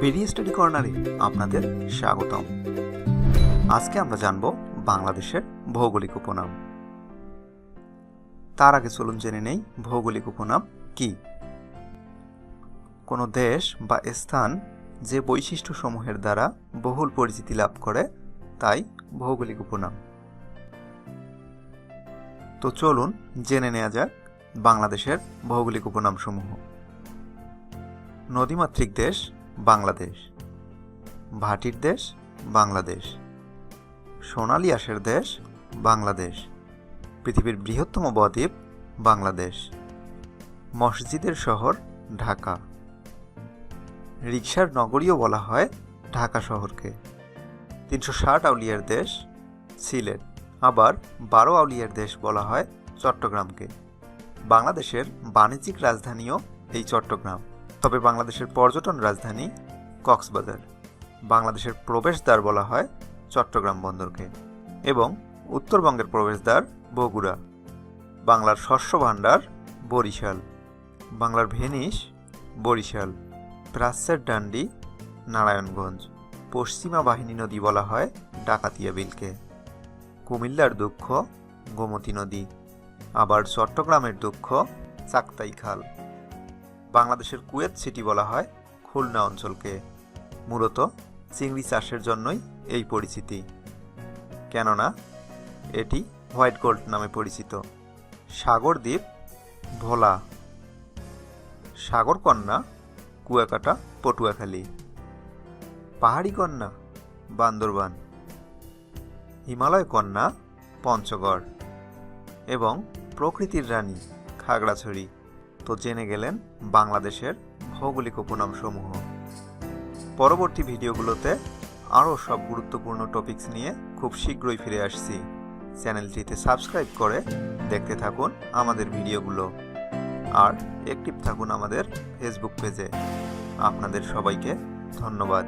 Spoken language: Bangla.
বিডি স্টাডি কর্নারে আপনাদের স্বাগতম। আজকে আমরা জানব বাংলাদেশের ভৌগোলিক উপনাম। তার আগে চলুন জেনে নেই ভৌগোলিক উপনাম কি। কোনো দেশ বা স্থান যে বৈশিষ্ট্যসমূহের দ্বারা বহুল পরিচিতি লাভ করে, তাই ভৌগোলিক উপনাম। তো চলুন জেনে নেওয়া যাক বাংলাদেশের ভৌগোলিক উপনামসমূহ। নদীমাতৃক দেশ বাংলাদেশ। ভাটির দেশ, বাংলাদেশ। সোনালী আঁশের দেশ, বাংলাদেশ। পৃথিবীর বৃহত্তম বদ্বীপ, বাংলাদেশ। মসজিদের শহর, ঢাকা। রিকশার নগরীও বলা হয় ঢাকা শহরকে। তিনশো ষাট আউলিয়ার দেশ, সিলেট। আবার বারো আউলিয়ার দেশ বলা হয় চট্টগ্রামকে। বাংলাদেশের বাণিজ্যিক রাজধানীও এই চট্টগ্রাম। তবে বাংলাদেশের পর্যটন রাজধানী কক্সবাজার। বাংলাদেশের প্রবেশদ্বার বলা হয় চট্টগ্রাম বন্দরকে এবং উত্তরবঙ্গের প্রবেশদ্বার বগুড়া। বাংলার শস্য ভাণ্ডার বরিশাল। বাংলার ভেনিস বরিশাল। প্রাচ্যের ডান্ডি নারায়ণগঞ্জ। পশ্চিমা বাহিনী নদী বলা হয় ডাকাতিয়া বিলকে। কুমিল্লার দুঃখ গোমতী নদী। আবার চট্টগ্রামের দুঃখ চাকতাই খাল। বাংলাদেশের কুয়েত সিটি বলা হয়, খুলনা অঞ্চলকে। মূলত চিংড়ি চাষের জন্যই এই পরিচিতি। কেননা, এটি হোয়াইট গোল্ড নামে পরিচিত। সাগরদ্বীপ ভোলা। সাগরকন্যা কুয়াকাটা, পটুয়াখালী। পাহাড়ি কন্যা, বান্দরবান। হিমালয় কন্যা, পঞ্চগড়। এবং প্রকৃতির রানী, খাগড়াছড়ি। তো জেনে গেলেন বাংলাদেশের ভৌগোলিক উপনামসমূহ। পরবর্তী ভিডিওগুলোতে আরও সব গুরুত্বপূর্ণ টপিকস নিয়ে খুব শীঘ্রই ফিরে আসছি। চ্যানেলটিতে সাবস্ক্রাইব করে দেখতে থাকুন আমাদের ভিডিওগুলো। আর অ্যাক্টিভ থাকুন আমাদের ফেসবুক পেজে। আপনাদের সবাইকে ধন্যবাদ।